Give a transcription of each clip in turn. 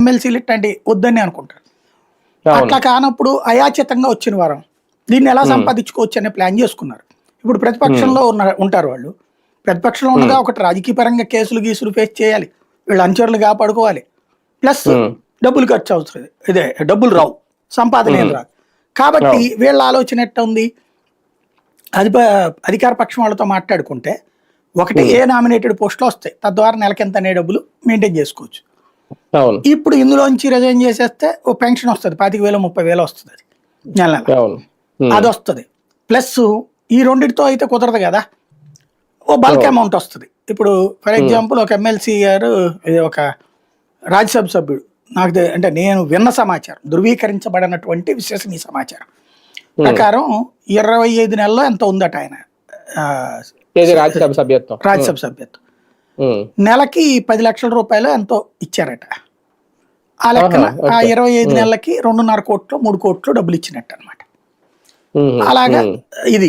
ఎమ్మెల్సీలు ఇట్లాంటి వద్దని అనుకుంటారు. అట్లా కానప్పుడు అయాచితంగా వచ్చిన వారం దీన్ని ఎలా సంపాదించుకోవచ్చు అనే ప్లాన్ చేసుకున్నారు. ఇప్పుడు ప్రతిపక్షంలో ఉన్న ఉంటారు వాళ్ళు. ప్రతిపక్షంలో ఉండగా ఒకటి రాజకీయ పరంగా కేసులు గీసులు ఫేస్ చేయాలి. వీళ్ళు అనుచరులు కాపాడుకోవాలి. ప్లస్. డబ్బులు ఖర్చు అవుతుంది ఇదే డబ్బులు రావు. సంపాదన ఏం రాదు. కాబట్టి వీళ్ళ ఆలోచన ఎట్ట ఉంది? అధిప అధికార పక్షం వాళ్ళతో మాట్లాడుకుంటే ఒకటి ఏ నామినేటెడ్ పోస్టులు వస్తాయి? తద్వారా నెలకింత అనే డబ్బులు మెయింటైన్ చేసుకోవచ్చు. ఇప్పుడు ఇందులోంచి రిజైన్ చేసేస్తే ఓ పెన్షన్ వస్తుంది. పాతిక వేలు ముప్పై వేలు వస్తుంది అది. నెల నెల. అది వస్తుంది. ప్లస్ ఈ రెండిటితో అయితే కుదరదు కదా. ఓ బల్క్ అమౌంట్ వస్తుంది. ఇప్పుడు ఫర్ ఎగ్జాంపుల్ ఒక ఎమ్మెల్సీ గారు ఇది ఒక రాజ్యసభ సభ్యుడు. నాకు అంటే నేను విన్న సమాచారం ధృవీకరించబడినటువంటి విశ్వసనీయ సమాచారం ప్రకారం ఇరవై ఐదు నెలల్లో ఎంత ఉందట ఆయన? రాజ్యసభ సభ్యత్వం? రాజ్యసభ సభ్యత్వం. నెలకి పది లక్షల రూపాయలు ఎంతో ఇచ్చారట. ఆ లెక్కన ఆ. ఇరవై ఐదు నెలలకి రెండున్నర కోట్లు మూడు కోట్లు డబ్బులు ఇచ్చినట్టు అనమాట. అలాగా. ఇది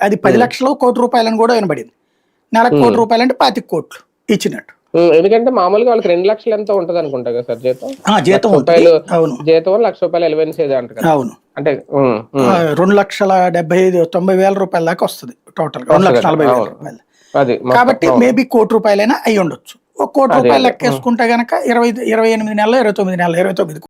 అది పది లక్షలు కోటి రూపాయలని కూడా వినబడింది. నెలకు కోటి రూపాయలు అంటే పాతిక కోట్లు ఇచ్చినట్టు. ఎందుకంటే మామూలుగా వాళ్ళకి రెండు లక్షలు ఎంత ఉంటది అనుకుంటా కదా సార్ జీతం? జీతం రూపాయలు అవును. జీతం లక్ష రూపాయలు ఎలవెన్స్ ఏదో అంట కదా. అవును. అంటే రెండు లక్షల డెబ్బై ఐదు తొంభై వేల రూపాయల దాకా వస్తుంది టోటల్ రెండు లక్షల నలభై వేల. రూపాయలు. కాబట్టి. మేబీ కోటి రూపాయలైనా అయి ఉండొచ్చు కోటి రూపాయలు. లెక్కేసుకుంటే గనక ఇరవై ఇరవై ఎనిమిది నెలలు ఇరవై తొమ్మిది నెలలు ఇరవై తొమ్మిది